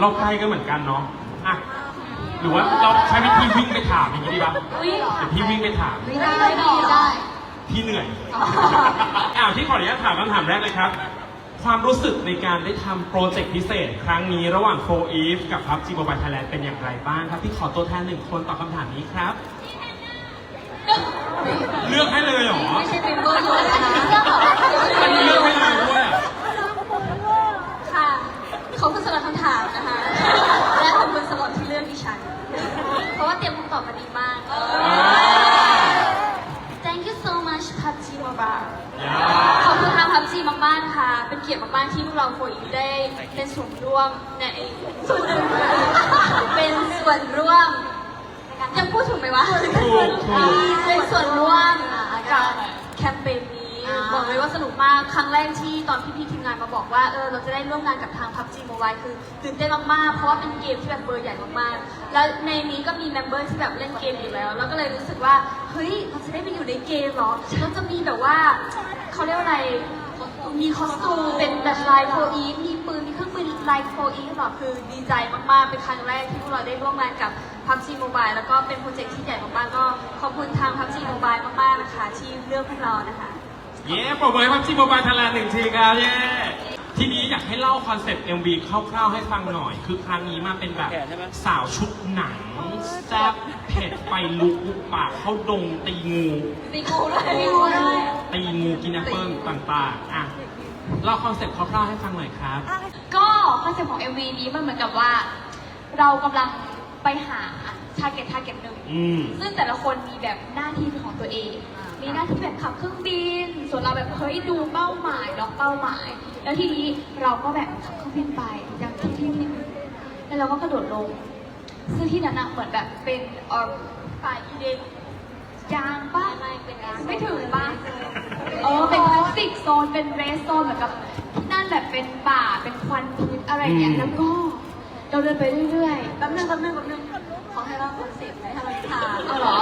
เราใกล้กันเหมือนกันเนาะอะหรือว่าเราใช้วิธีวิ่งไปถามอย่างนี้ดีป่ะอุ๊ยเดี๋ยวพี่วิ่งไปถาม ไม่ได้ดีได้พี่เหนื่อย อ้าวที่ขออนุญาตถามคำถามแรกเลยครับ ความรู้สึกในการได้ทำโปรเจกต์พิเศษ ครั้งนี้ระหว่างโฟอีฟกับพับจีโมบายไทยแลนด์เป็นอย่างไรบ้างครับพี่ขอตัวแทนหนึ่งคนตอบคำถามนี้ครับ เลือกให้เลยเหรอ ไม่ใช่เป็นเบอร์เลยนะอันนี้เลือกให้เลย ตรียมคำตอบมาดีมาก Thank you so much PUBG Mobile อย่าขอบคุณทาง PUBG มากๆนะคะ เป็นเกียรติมากๆที่พวกเราโฟอีได้ เป็นส่วนร่วมในส่วนเป็นส่วนร่วมยังพูดถูกไหมวะถูกถูกเป็นส่วนร่วมกับแคมเปญนี้ บอกเลยว่าสนุกมาก ครั้งแรกที่ตอนพี่ๆทีมงานมาบอกว่า เออ เราจะได้ร่วมงานกับทาง PUBG Mobile คือตื่นเต้นมากๆ เพราะว่าเป็นเกมที่แบบเบอร์ใหญ่มากๆ แล้วในนี้ก็มีเมมเบอร์ที่แบบเล่นเกมอยู่แล้ว แล้วก็เลยรู้สึกว่า เฮ้ย เราจะได้ไปอยู่ในเกมเหรอแล้วจะมีแบบว่าเขาเรียกว่าอะไร มีคอสตูมเป็นแบบลายโฟอีฟมีปืน มีเครื่องปืนลายโฟอีฟแบบคือดีใจมากๆ เป็นครั้งแรกที่พวกเราได้ร่วมงานกับ PUBG Mobile แล้วก็เป็นโปรเจกต์ที่ใหญ่มากๆ ก็ขอบคุณทาง PUBG Mobile มากๆ นะคะที่เลือกพวกเรานะคะ เย้ปรบมือให้พับจีโมบายไทยแลนด์หนึ่งทีครับเย้ทีนี้อยากให้เล่าคอนเซ็ปต์ MV คร่าวๆให้ฟังหน่อย คือครั้งนี้มาเป็นแบบสาวชุดหนังแซ่บเผ็ดไฟลุกบุกปากเข้าดงตีงูตีงูด้วยตีงูด้วยตีงูกินแอปเปิ้ลต่างๆอะเล่าคอนเซ็ปต์คร่าวๆให้ฟังหน่อยครับ ก็คอนเซ็ปต์ของ MV นี้มันเหมือนกับว่า เรากำลัง ไปหา t a r g e t target หนึ่งอืม ซึ่งแต่ละคนมีแบบหน้าที่เป็นของตัวเอง มีหน้าที่แบบขับเครื่องบิน ส่วนเราแบบเฮ้ยดูเป้าหมายล็อกเป้าหมาย แล้วทีนี้เราก็แบบขับเครื่องบินไปยังที่ที่หนึ่งแล้วเราก็กระโดดลง ซึ่งที่นั้นอะเหมือนแบบเป็นเออฝ่ายอีเดนยางป้าไม่เป็นไรไม่ถึงป้าเออเป็นพลาสติกโซนเป็นเรสโซนเหมือนกับที่นั่นแบบเป็นป่าเป็นควันพิษอะไรอย่างเงี้ยอืมแล้วก็ เราเดินไปเรื่อยแป๊บนึงแป๊บนึงแป๊บนึงขอให้เราคอนเซ็ปต์ให้เราทานๆเอาเหรอ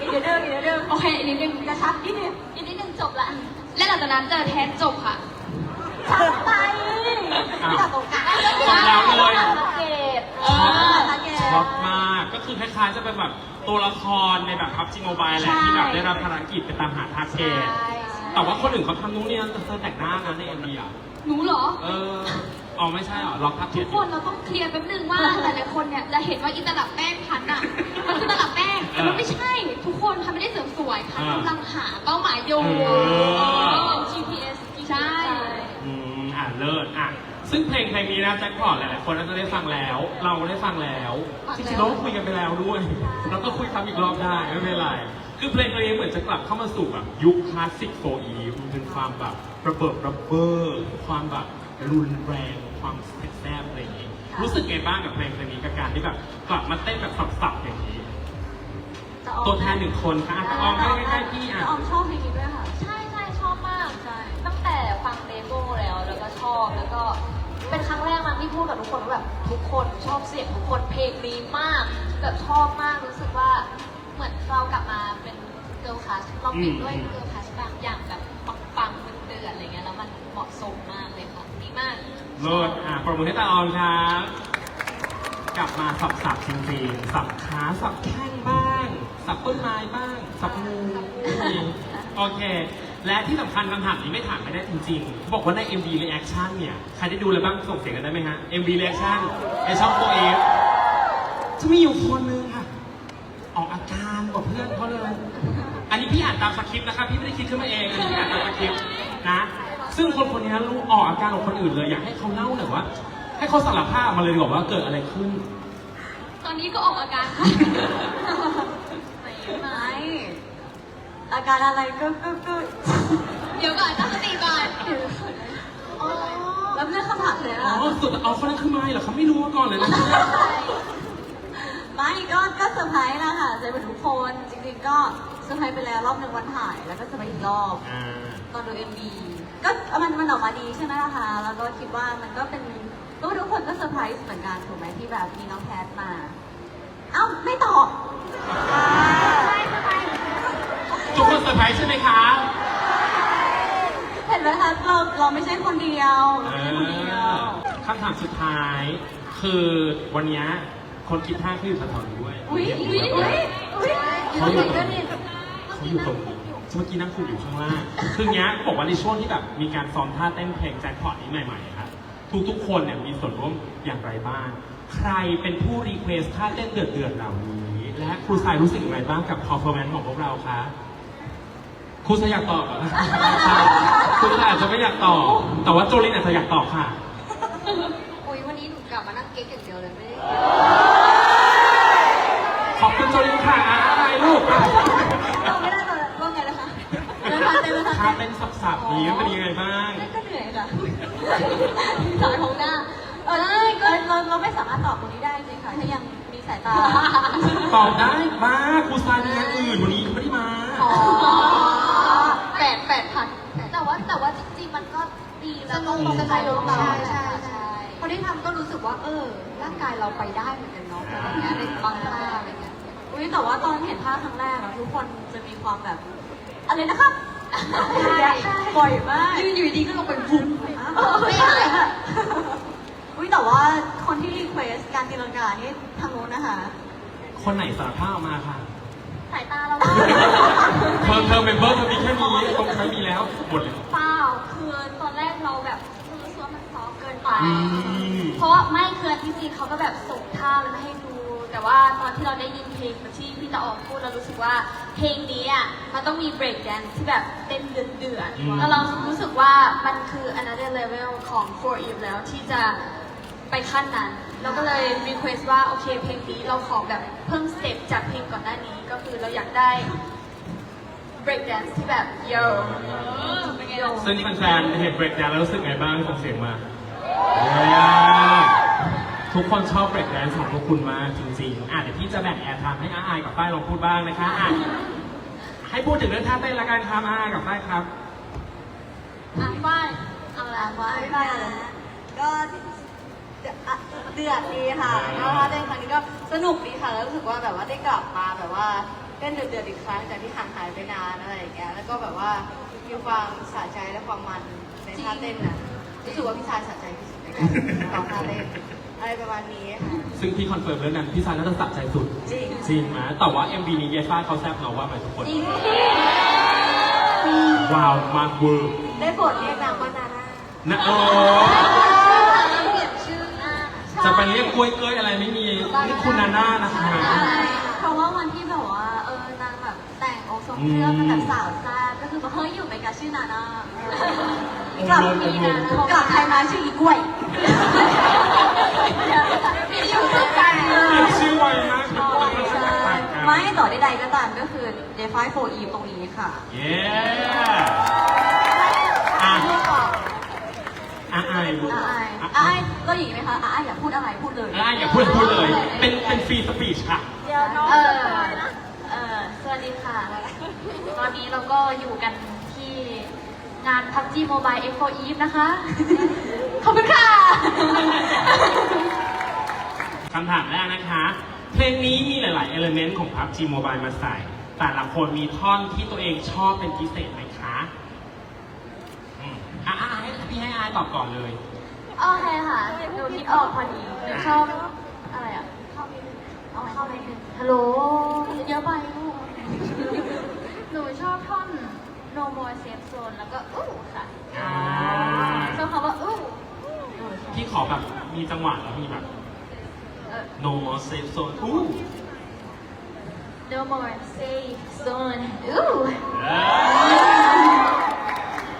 อีกเดี๋ยวเดิมอีกเดี๋ยวเดิมโอเคอีกนิดนึงกระชับนิดนึงอีกนิดนึงจบละ และหลังจากนั้นเจอแทนจบค่ะชัดไปจากตรงกลางจบแล้วเลยเกตเออช็อตมาก ก็คือคล้ายๆจะเป็นแบบตัวละครในแบบพับจีโมบายแหละใช่ที่แบบได้รับภารกิจไปตามหาทาร์เกตใช่แต่ว่าคนอื่นเขาทำนู่นนี่นั่นเธอแต่งหน้านะในเอ็มดีอะ หนูเหรอ เออ อ๋อไม่ใช่เหรอล็อกทับเกทุตกคนเราต้องเคลียร์แป๊บนึงว่าหลายๆคนเนี่ยจะเห็นว่าอีตลับแป้งพันอะมันคือตลับแป้งแต่มันไม่ใช่ ทุกคนทำไม่ได้เสริมสวยพันกำลังหาเป้าหมายอยู่เออ GPS ใช่ อืมอะเลิศอะซึ่งเพลงเพลงนี้นะแจ็คพอตหลายๆคนน่าจะได้ฟังแล้ว เราได้ฟังแล้วจริงๆเราก็คุยกันไปแล้วด้วยเราก็คุยซ้ำอีกรอบได้ไม่เป็นไรคือเพลงเพลงนี้เหมือนจะกลับเข้ามาสู่แบบยุคคลาสสิกโฟอีมันเป็นความแบบระเบิดระเบ้อความแบบรุนแรง ความแซ่บๆอะไรอย่างนี้รู้สึกไงบ้างกับเพลงเพลงนี้กับการที่แบบกลับมาเต้นแบบสับๆอย่างนี้ ตัวแทนหนึ่งคนค่ะอะตะออมใกล้ๆพี่อะ ออมชอบเพลงนี้ด้วยค่ะ ใช่ใช่ชอบมาก ใช่ ตั้งแต่ฟังเดโมแล้ว แล้วก็ชอบ แล้วก็เป็นครั้งแรกมั้งที่พูดกับทุกคนว่าแบบทุกคนชอบเสียงทุกคนเพลงดีมากแบบชอบมากรู้สึกว่าเหมือนเรากลับมาเป็นเกิร์ลคลาสเราปิดด้วยอืมเกิร์ลคลาสบางอย่างแบบปังๆเดือดๆอะไรเงี้ยแล้วมันเหมาะสมมากเลยค่ะดี มากเลิศอะปรบมือให้ตาออนครับ กลับมาสับสับจริงๆสับขาสับแข้งบ้าง สับต้นไม้บ้าง สับงูโอเค และที่สำคัญคำถามนี้ไม่ถามไม่ได้จริงๆ บอกว่าใน MV reaction เนี่ย ใครได้ดูแล้วบ้างส่งเสียงกันได้ไหมฮะ MV reaction ในช่องตัวเอฟจะมีอยู่คนนึงค่ะ ออกอาการกว่าเพื่อนเขาเลย อันนี้พี่อ่านตามสคริปต์นะครับ พี่ไม่ได้คิดขึ้นมาเองอันนี้พี่อ่านตามสคริปต์นะ ซึ่งคนคนนี้รู้ออกอาการของคนอื่นเลยอยากให้เขาเล่าหน่อยว่า ให้เขาสารภาพมาเลยดีกว่าว่าเกิดอะไรขึ้น ตอนนี้ก็ออกอาการค่ะไม่อาการอะไรก็ก็ก็เดี๋ยวก่อนตั้งสติก่อนอ๋อแล้วเรื่องคำถามเลยอ๋นะอสุดเอาคนนั้นคือไม่เหรอเขาไม่รู้มาก่อนเลยนะไม่ก็ก็เซอร์ไพรส์นะคะเซอร์ไพรส์ทุกคนจริงๆก็เซอร์ไพรส์ไปแล้วรอบหนึ่งวันถ่ายแล้วก็เซอร์ไพรส์อีกรอบ อ่า ตอนดูเอ็มบี ก็มันมันออกมาดีใช่ไหมล่ะคะ แล้วก็คิดว่ามันก็เป็นก็ทุกคนก็เซอร์ไพรส์เหมือนกันถูกไหมที่แบบมีน้องแพทมา เอ้าไม่ตอบทุกคนเซอร์ไพรส์ใช่ไหมคะ เห็นไหมคะเราเราไม่ใช่คนเดียวเราไม่ใช่คนเดียว คำถามสุดท้าย คือวันเนี้ยคนคิดท่าคืออยู่แถวๆนี้ด้วยอุ้ยอุ้ยอุ้ยอุ้ยเขาอยู่ตรงนี้เขาอยู่ตรงนี้ เมื่อกี้นั่งคุยอยู่ข้างล่างคือเนี้ยบอกว่าในช่วงที่แบบมีการซ้อมท่าเต้นเพลงแจ็คพอตนี้ใหม่ๆครับทุกๆคนเนี่ยมีส่วนร่วมอย่างไรบ้าง ใครเป็นผู้รีเควสท่าเต้นเดือดๆเหล่านี้ และครูสายรู้สึกอย่างไรบ้างกับ performance ของพวกเราคะครูสายอยากตอบเหรอครูสายอาจจะไม่อยากตอบ แต่ว่าโจลินอาจจะอยากตอบค่ะอุ้ยวันนี้หนูกลับมานั่งเก๊กอย่างเดียวเลยไม่ได้ขอบคุณโจลินค่ะอะไรลูก เราไม่ได้เลยว่าไงนะคะเดินทางเต้นเดินทางท่าเต้นเต้นสับๆนี้เป็นยังไงบ้างก็เหนื่อยค่ะสายของหน้า เออได้ก็เราเราไม่สามารถตอบตรงนี้ได้จริงค่ะ ถ้ายังมีสายตา ตอบได้มาครูซายมีงานอื่นวันนี้ไม่ได้มา อ๋อแปดแปดพันแต่ว่าแต่ว่าจริงๆมันก็ดีแล้วก็สนุกสบายสนุกใช่ใช่ใช่ใช่ใช่พอได้ทำก็รู้สึกว่า เออ ร่างกายเราไปได้เหมือนกันเนาะอะไรเงี้ยในบางท่าอะไรเงี้ยอุ้ยแต่ว่าตอนเห็นท่าครั้งแรกอะทุกคนจะมีความแบบอะไรนะครับใช่ บ่อยมากยืนอยู่ดีก็ลงไปบุ้มไม่หายค่ะอุ้ยแต่ว่าคนที่รีเควสการตีลังกานี่ทางโน้นนะคะ คนไหนสารภาพออกมาค่ะ สายตาเราว่าเธอเธอเมมเบอร์เธอมีแค่นี้ตรงใช้มีแล้วหมดเลยเปล่าคือตอนแรกเราแบบรู้สึกว่ามันซอฟต์เกินไปอืมเพราะว่าไม่คือที่จริงเขาก็แบบส่งท่าเลยมาให้ดู แต่ว่าตอนที่เราได้ยินเพลงที่พี่ตะออกพูดเรารู้สึกว่า เพลงนี้อะมันต้องมี break dance ที่แบบเต้นเดือดเดือดๆอืม แล้วเรารู้สึกว่ามันคือ another level ของ for eve แล้วที่จะไปขั้นนั้น เราก็เลย request ว่า โอเคเพลงนี้เราขอแบบเพิ่มสเต็ปจากเพลงก่อนหน้านี้ก็คือเราอยากได้ break dance ที่แบบ yo yo ซึ่งแฟนๆเห็นเบรกแดนแล้วรู้สึกไงบ้างส่งเสียงมา ทุกคนชอบเบรกแดนของพวกคุณมากจริงๆอะเดี๋ยวพี่จะแบ่งแอร์ไทม์ให้อาอายกับป้ายลองพูดบ้างนะคะอะให้พูดถึงเรื่องท่าเต้นละกันครับอาอายกับป้ายครับ อะฝ้ายเอาละว่าฝ้ายก็เดือดดีค่ะก็ถ้าเต้นครั้งนี้ก็สนุกดีค่ะ แล้วรู้สึกว่าแบบว่าได้กลับมาแบบว่าเต้นเดือดๆอีกครั้งจากที่ห่างหายไปนานอะไรอย่างเงี้ย แล้วก็แบบว่ามีความสะใจและความมันในท่าเต้นน่ะ รู้สึกว่าพี่ชายสะใจที่สุดในการร้องท่าเต้น อะไรประมาณนี้ค่ะซึ่งพี่คอนเฟิร์มเรื่องนั้นพี่ซายน่าจะสะใจสุด จริงจริงไหมแต่ว่า MV นี้ยายฟ้าเขาแซ่บเนาะว่าไหมทุกคน จริงว้าวมากเวอร์ได้บทเรียกนางว่านาน่านะโอ้เปลี่ยนชื่ออะจะไปเรียกกล้วยเกยอะไรไม่มีนี่คุณนาน่านะคะเพราะว่าวันที่แบบว่าเออนางแบบแต่งองค์ทรงเครื่องเป็นแบบสาวแซ่บก็คือแบบเฮ้ยอยู่ในการชื่อนาน่ากลับมีนะกลับไทยมาชื่ออีกล้วยมี อยู่เหมือนกันชื่อไวมากทุกคนมันจะต่างกันไม่ต่อใดๆก็ตามก็คือ d e f i 4 Eve ตรงนี้ค่ะ เย้อะอะอายลูกอาไออะไอก็อย่างนี้ไหมคะอาไออยาพูดอะไรพูดเลยอะอย่าพูดพูดเลย เป็นเป็นฟรีสปีชค่ะ เดี๋ยวน้องจะไปนะเออสวัสดีค่ะ ตอนนี้เราก็อยู่กันที่ งาน PUBG Mobile Expo Eve นะคะ ขอบคุณค่ะ คำถามแรกนะคะ เพลงนี้มีหลาย ๆ เอลเมนต์ของ PUBG Mobile มาใส่ แต่ละคนมีท่อนที่ตัวเองชอบเป็นพิเศษไหมคะอืมอะอะอะให้พี่ให้อายตอบก่อนเลย โอเคค่ะหนูคิดออกพอดีหนูชอบอะไรอะชอบเอาเข้าไปหนึ่งฮัลโหลเยอะไปลูกหนูชอบท่อน no more safe zone แล้วก็อู้ค่ะอ่าชอบคำว่าอู้หนูชอบพี่ขอแบบมีจังหวะแล้วมีแบบ เออ no more safe zone อู้ no more safe zone อู้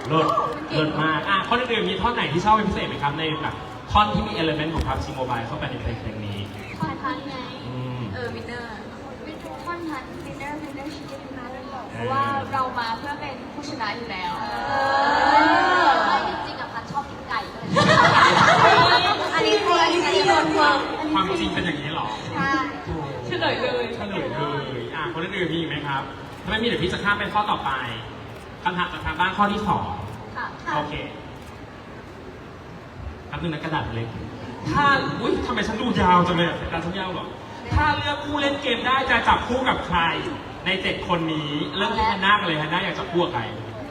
เลิศเลิศมาก อะคนอื่นๆมีท่อนไหนที่ชอบเป็นพิเศษไหมครับ ในแบบท่อนที่มีเอลเมนต์ของ PUBG Mobile เข้าไปในเพลงเพลงนี้ท่อนทันไง อืม เออวินเนอร์ท่อนทันวินเนอร์วินเนอร์ชิคเก้นมา เลยเพราะว่าเรามาเพื่อเป็นผู้ชนะอยู่แล้วไม่จริงๆอะพันชอบกินไก่เลยอันนี้คืออันนี้คือโดนฟังความจริงเป็นอย่างนี้เหรอใช่เฉลยเลยเฉลยเลยอะคนอื่นๆมีอีกไหมครับถ้าไม่มีเดี๋ยวพี่จะข้ามไปข้อต่อไปคำถามจากทางบ้านข้อที่สองค่ะโอเคแป๊บนึงนะกระดาษเล็กถ้าอุ้ยทำไมฉันดูยาวจังเลยอะกระดาษฉันยาวเหรอ ถ้าเลือกคู่เล่นเกมได้จะจับคู่กับใคร ในเจ็ดคนนี้เริ่มที่ฮันน่ากันเลยฮันน่าอยากจับคู่กับใคร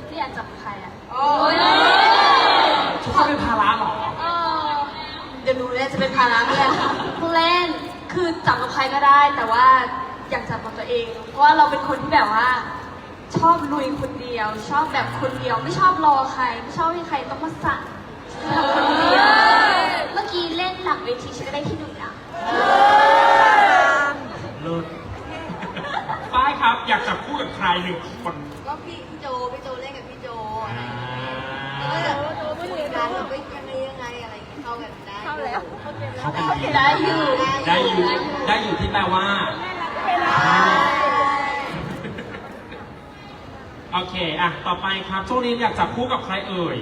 ที่อยากจับใครอะโอ้ยทุกคนเป็นภาระเหรอเออเดี๋ยวหนูเนี่ยจะเป็นภาระเนี่ยผู้เล่นคือจับกับใครก็ได้ แต่ว่าอยากจับกับตัวเอง เพราะว่าเราเป็นคนที่แบบว่า ชอบลุยคนเดียว ชอบแบบคนเดียว ไม่ชอบรอใคร ไม่ชอบให้ใครต้องมาสั่งทำคนเดียว เมื่อกี้เล่นหลังเวทีฉันก็ได้ที่หนึ่งนะเลิศ ป้ายครับ อยากจับคู่กับใครหนึ่งคนก็พี่พี่โจพี่โจเล่นกับพี่โจอะไรอ่าอย่างเงี้ยแล้วก็แบบคุยกันแบบเป็นยังไงยังไงอะไรอย่างเงี้ยเข้ากันได้เข้าแล้วเขาเป็นดีได้อยู่ได้อยู่ได้อยู่ที่แปลว่าโอเคอะต่อไปครับช่วงนี้อยากจับคู่กับใครเอ่ย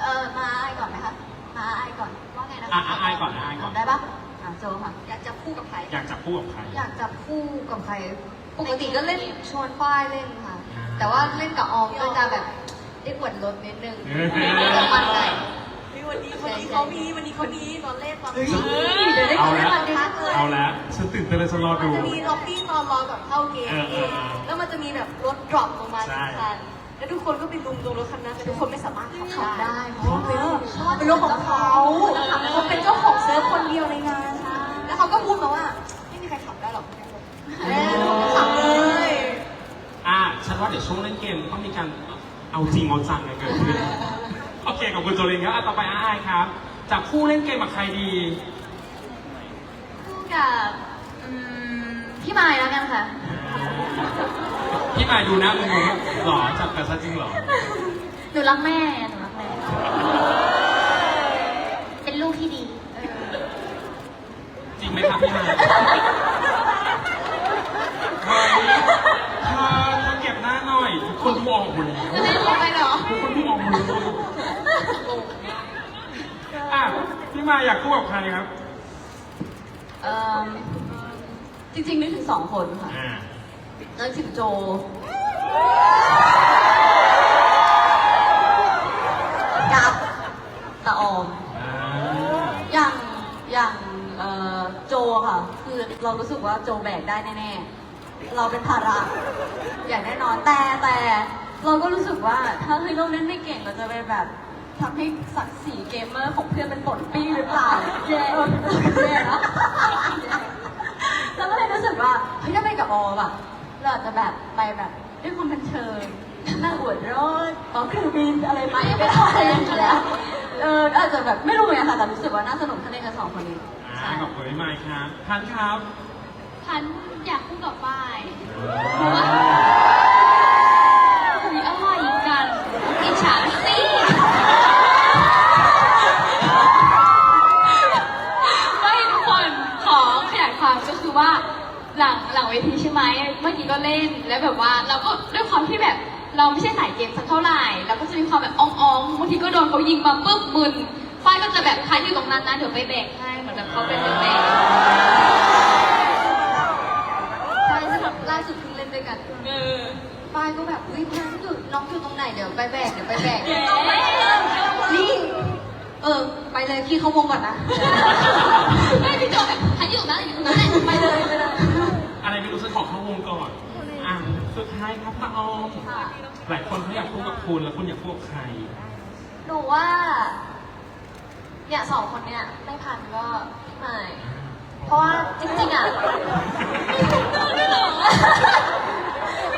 เออมาไอายก่อนไหมคะมาไอายก่อนว่าไงนะอะอะอายก่อนอะอายก่อนได้ปะอะโจค่ะอยากจับคู่กับใคร อยากจับคู่กับใครอยากจับคู่กับใคร ปกติก็เล่นชวนฝ้ายเล่นค่ะ แต่ว่าเล่นกับออมก็จะแบบได้อวดรถนิดนึงเออจะมันหน่อยวันนี้วันนี้เขามีวันนี้เขามีตอนเล่นตอนเฮ้ยเดี๋ยวได้เอาเล่นแล้ววันพักเลยเอาแล้วฉันตื่นเต้นเลยฉันรอมันดูจะมีล็อบบี้ตอนรอก่อนเข้าเกมเออเออเออแล้วมันจะมีแบบรถดรอปลงมาใช่ทุกคันแล้วทุกคนก็ไปลุมตรงรถคันนั้นแต่ทุกคนไม่สามารถขับขับได้เพราะว่าเป็นเป็นรถของเขาเขาเป็นเจ้าของเซิร์ฟคนเดียวในงานแล้วเขาก็พูดมาว่าไม่มีใครขับได้หรอก เดี๋ยวช่วงเล่นเกมต้องมีการเอาจริงเอาจังกันเกิดขึ้นโอเคขอบคุณโจลินครับอะต่อไปอาอายครับจับคู่เล่นเกมกับใครดี คู่กับอืมพี่มายแล้วกันค่ะ พี่มายดูหน้างงๆหรอจับกันซะจริงเหรอหนูรักแม่ หนูรักแม่ เป็นลูกที่ดีจริงไหมครับพี่มาย หน่อยทุกคนดูออกหมดแล้วจะเล่นลงไปเหรอทุกคนดูออกหมดแล้วอะพี่มายอยากคู่กับใครครับ เอ่อจริงๆนึกถึงสองคนค่ะอ่านึกถึงโจ กับตาออมอ่าอย่างอย่างเอ่อโจค่ะ คือเรารู้สึกว่าโจแบกได้แน่ๆ เราเป็นภาระอย่างแน่นอนแต่แต่เราก็รู้สึกว่าถ้าเฮ้ยเราเล่นไม่เก่งเราจะไปแบบทำให้ศักดิ์ศรีเกมเมอร์ของเพื่อนเป็นปนปี้หรือเปล่าแย่แย่นะเราก็เลยรู้สึกว่าเฮ้ยถ้าไปกับออมอะเราอาจจะแบบไปแบบด้วยความบันเทิงนั่งอวดรถต่อเครื่องบินอะไรไปไม่ได้อะไรอย่างเงี้ยเอออาจจะแบบไม่รู้เหมือนกันค่ะแต่รู้สึกว่าน่าสนุกถ้าเล่นกันสองคนนี้อ่ขอบคุณพี่มายครับพันครับ พันอยากคู่กับฝ้ายเพราะว่าคุยอะไรกันอิจฉาสิไม่ทุกคนขอขยายความก็คือว่า หลังหลังเวทีใช่ไหมเมื่อกี้ก็เล่นแล้วแบบว่าเราก็ด้วยความที่แบบเราไม่ใช่สายเกมสักเท่าไหร่เราก็จะมีความแบบอ่องๆบางทีก็โดนเขายิงมาปุ๊บมึนฝ้ายก็จะแบบพันอยู่ตรงนั้นนะเดี๋ยวไปแบกให้เหมือนแบบเขาเป็นแบก ใช่ที่แบบล่าสุ ดเพิ่งเล่นด้วยกัน เออป้ายก็แบบอุ้ยน้องอยู่น้องอยู่ตรงไหนเดี๋ยวไปแบกเดี๋ยวไปแบกเอ๊ะนี่เออ ไปเลยพี่เขาวงก่อนนะไม่พี่โจแบบพันอยู่ตรงนั้นอยู่ตรงนั้นไปเลยไปเลยอะไรไม่รู้ฉันขอเข้าวงก่อนอะสุดท้ายครับตาออมหลายคนเขาอยากคู่กับคุณแล้วคุณอยากคู่กับใครหนูว่าเนี่ยสองคนเนี่ยไม่พันก็พี่ใหม่เพราะว่าจริงๆอะ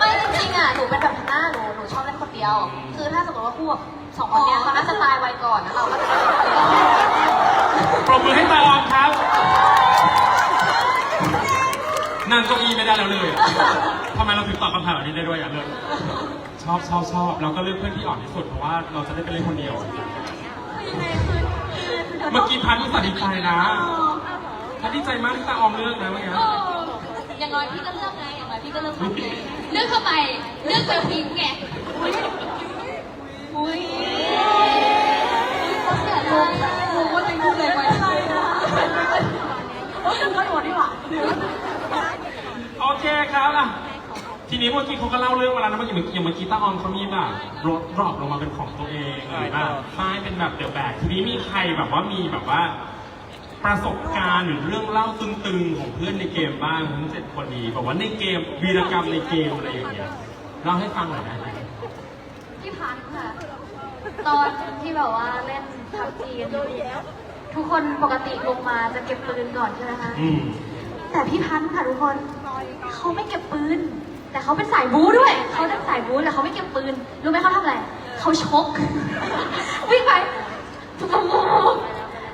ไม่จริงๆอะหนูเป็นแบบหน้าหนูหนูชอบเล่นคนเดียว คือถ้าสมมติว่าคู่กับสองคนเนี้ยเขาน่าจะตายไวก่อนแล้วเราก็จะปรบมือให้ตาออมครับ นั่งเก้าอี้ไม่ได้แล้วเลยทำไมเราถึงตอบคำถามแบบนี้ได้ด้วยอะเลยชอบชอบชอบเราก็เลือกเพื่อนที่อ่อนที่สุดเพราะว่าเราจะได้ไปเล่นคนเดียว เมื่อกี้พันธุ์สัดีใจนะพันธุ์ดีใจมากที่ตาออมเลือกนะเมื่อกี้เอออย่างน้อยพี่ก็เลือกไง อย่างน้อยพี่ก็เลือกคนไงเลือกทำไมเลือกจะพิงไงอุ้ยอุ้ยเขาเสียใจงงว่าจริงๆเลยไปใช่นะโอ้ยก็โดนดีกว่าโอเคครับอะทีนี้เมื่อกี้เขาก็เล่าเรื่องเวลานะเมื่อกี้อย่างเมื่อกี้ตาออมเขามีแบบรถดรอปลงมาเป็นของตัวเองหรือแบบป้ายเป็นแบบเดี่ยวแบกทีนี้มีใครแบบว่ามีแบบว่า ประสบการณ์หรือเรื่องเล่าตึงๆของเพื่อนในเกมบ้างทั้งเจ็ดคนนี้แบบว่าในเกมวีรกรรมในเกมอะไรอย่างเงี้ยเล่าให้ฟังหน่อยได้ไหมพี่พันธ์ค่ะ ตอนที่แบบว่าเล่นพับจีกันอยู่ทุกคนปกติลงมาจะเก็บปืนก่อนใช่ไหมคะ อืมแต่พี่พันธ์ค่ะทุกคนเขาไม่เก็บปืน แต่เขาเป็นสายบู๊ด้วย เขาเป็นสายบู๊แต่เขาไม่เก็บปืน รู้ไหมเขาทำอะไรเขาชก วิ่งไป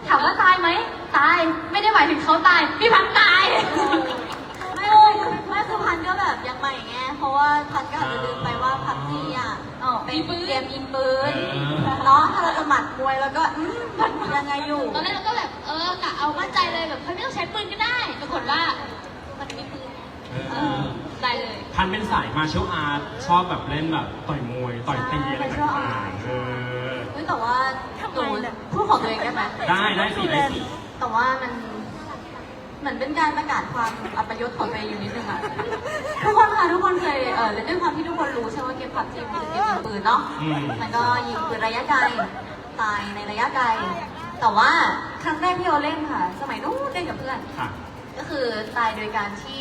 ถามว่าตายไหม ตายไม่ได้หมายถึงเขาตาย พี่พันธ์ตายไม่ไม่คือพันก็แบบยังใหม่ไงเพราะว่าพันก็อาจจะลืมไปว่าพับจีอะอ๋อเป็นเกมยิงปืนเออเนาะถ้าเราจะหมัดมวยแล้วก็อืมมันยังไงอยู่ตอนแรกเราก็แบบเออกะเอามั่นใจเลยแบบเฮ้ยไม่ต้องใช้ปืนก็ได้ปรากฏว่ามันมีปืนเออได้เลย พันเป็นสายมาเชลอาร์ตชอบแบบเล่นแบบต่อยมวยต่อยตีอะไรต่างๆเออเฮ้ยแต่ว่าหนูพูดของตัวเองได้ไหมได้ได้สิได้สิ แต่ว่ามันเหมือนเป็นการประกาศความอัปยศของตัวเองอยู่นิดนึงอะทุกคนค่ะทุกคนเคยเออด้วยความที่ทุกคนรู้ใช่ไหมว่าเกมผับจีมันเป็นเกมยิงปืนเนาะอืม มันก็ยิงปืนระยะไกลตายในระยะไกล แต่ว่าครั้งแรกที่เราเล่นค่ะ สมัยนู้นเล่นกับเพื่อน ค่ะ ก็คือตายโดยการที่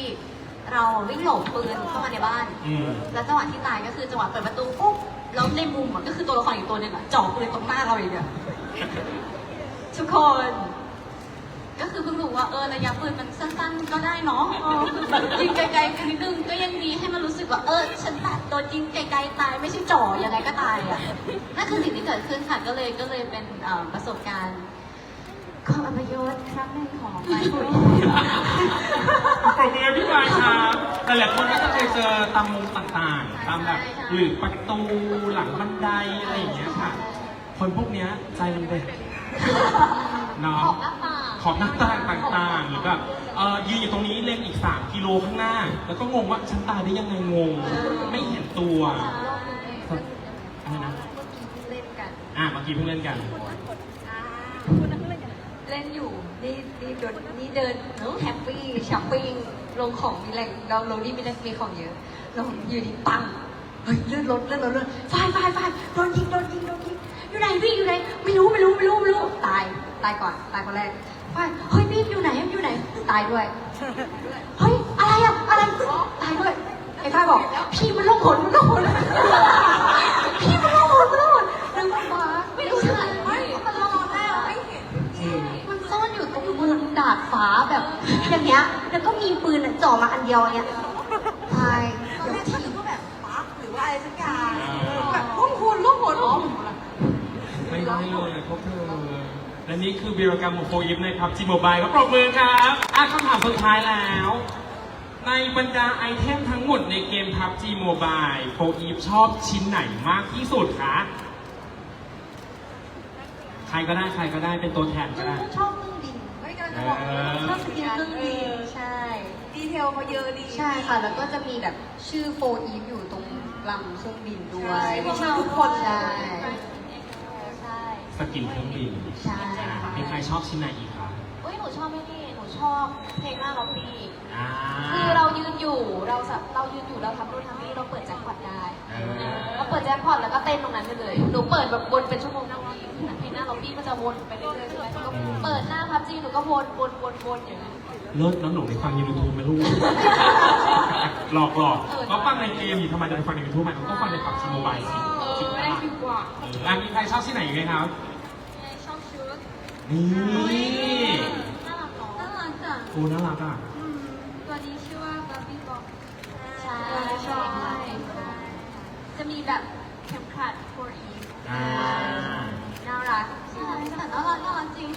เราวิ่งหลบปืนเข้ามาในบ้าน อืม แล้วจังหวะที่ตายก็คือจังหวะเปิดประตูปุ๊บแล้วในมุมอะก็คือตัวละครอีกตัวหนึ่งอะจ่อปืนตรงหน้าเราอย่างเงี้ยทุกคน ก็คือเพิ่งรู้ว่าเออระยะปืนมันสั้นๆก็ได้เนาะเออแบบยิงไกลๆกันนิดนึงก็ยังดีให้มันรู้สึกว่าเออฉันแบบโดนยิงไกลๆตายไม่ใช่จ่อยังไงก็ตายอะนั่นคือสิ่งที่เกิดขึ้นค่ะก็เลยก็เลยเป็นเอ่อประสบการณ์ความอัปยศครั้งหนึ่งของไมคุยปรบมือให้พี่วายครับแต่หลายคนก็จะเคยเจอตามมุมต่างๆ ตามแบบหรือประตูหลังบันไดอะไรอย่างเงี้ยค่ะ คนพวกเนี้ยใจมันเด็กเนาะขอบหน้าต่าง ขอบหน้าตาต่างๆหรือแบบเออยืนอยู่ตรงนี้เล็งอีก 3 กิโลข้างหน้า แล้วก็งงว่าฉันตายได้ยังไงงง ไม่เห็นตัวอะไรนะเล่นกันอะเมื่อกี้เพิ่งเล่นกันเล่นอยู่นี่นี่เดินนี่เดินแฮปปี้ช้อปปิ้งลงของมีแรงเราลงนี่มีแรงมีของเยอะลงอยู่ดีปังเฮ้ยเลื่อนรถเลื่อนรถเลื่อนไฟไฟไฟโดนยิงโดนยิงโดนยิงอยู่ไหนพี่อยู่ไหนไม่รู้ไม่รู้ไม่รู้ไม่รู้ตายายก่อนตายคนแรกไฟเฮ้ยพี่อยู่ไหนอยู่ไหนตายด้วย เฮ้ยอะไรอะอะไรตายด้วยไอ้ฝ้ายบอกพี่มันล่องหนมันล่องหนพี่มันล่องหนมันล่องหนแล้วมันมาไม่ได้ใช่ไม่มันล่องหนแล้วไม่เห็นมันซ่อนอยู่ตรงบนดาดฟ้าแบบอย่างเงี้ยแล้วก็มีปืนอะจ่อมาอันเดียวอย่างเงี้ยใช่ตอนแรกที่ก็แบบปักหรือว่าอะไรสักอย่างแบบล่องหนล่องหนอ๋อไม่ได้เลยพวกเธอ และนี่คือวีรกรรมของโฟยิปในพับจีโมบายครับปรบมือครับอะคำถามสุดท้ายแล้ว ในบรรดาไอเทมทั้งหมดในเกม PUBG Mobile โฟอีฟชอบชิ้นไหนมากที่สุดคะใครก็ได้ใครก็ได้เป็นตัวแทนก็ได้ ชอบเครื่องบินไม่กำลังจะบอกชอบสกินเครื่องบินใช่ ดีเทลเขาเยอะดีใช่ค่ะ แล้วก็จะมีแบบชื่อโฟอีฟอยู่ตรงลำเครื่องบินด้วยมีชื่อทุกคนใช่ใช่ สกินเครื่องบินใช่อะมีใครชอบชิ้นไหนอีกคะเอ้ยหนูชอบไม่นี่หนูชอบเพลงหน้าล็อบบี้อ่าคือเรายืนอยู่เราสับเรายืนอยู่เราทำนู่นทำนี่เราเปิดแจ็คพอตได้เออเราเปิดแจ็คพอตแล้วก็เต้นตรงนั้นไปเลยหนูเปิดแบบวนเป็นชั่วโมงนั่งพี่เพลงหน้าล็อบบี้มันจะวนไปเรื่อยๆใช่ไหมหนูก็เปิดหน้าพับจีหนูก็วนวนวนวนอย่างนั้น เลิศน้ำหนูไปฟังในยูทูบไหมลูก หลอกหลอกก็ฟังในเกมอยู่ทำไมจะไปฟังในยูทูบไหมเราต้องฟังในพับจีโมบายสิเออไม่ได้ดีกว่า เอออะมีใครชอบชิ้นไหนอีกไหมครับชอบชุด นี่น่ารักเนาะน่ารักจังโอ้น่ารักอะตัวนี้ชื่อว่าบาร์บี้บ็อกใช่ชอบจะมีแบบเข็มขัด for e อ่าน่ารักใช่แต่น่ารักน่ารักจริง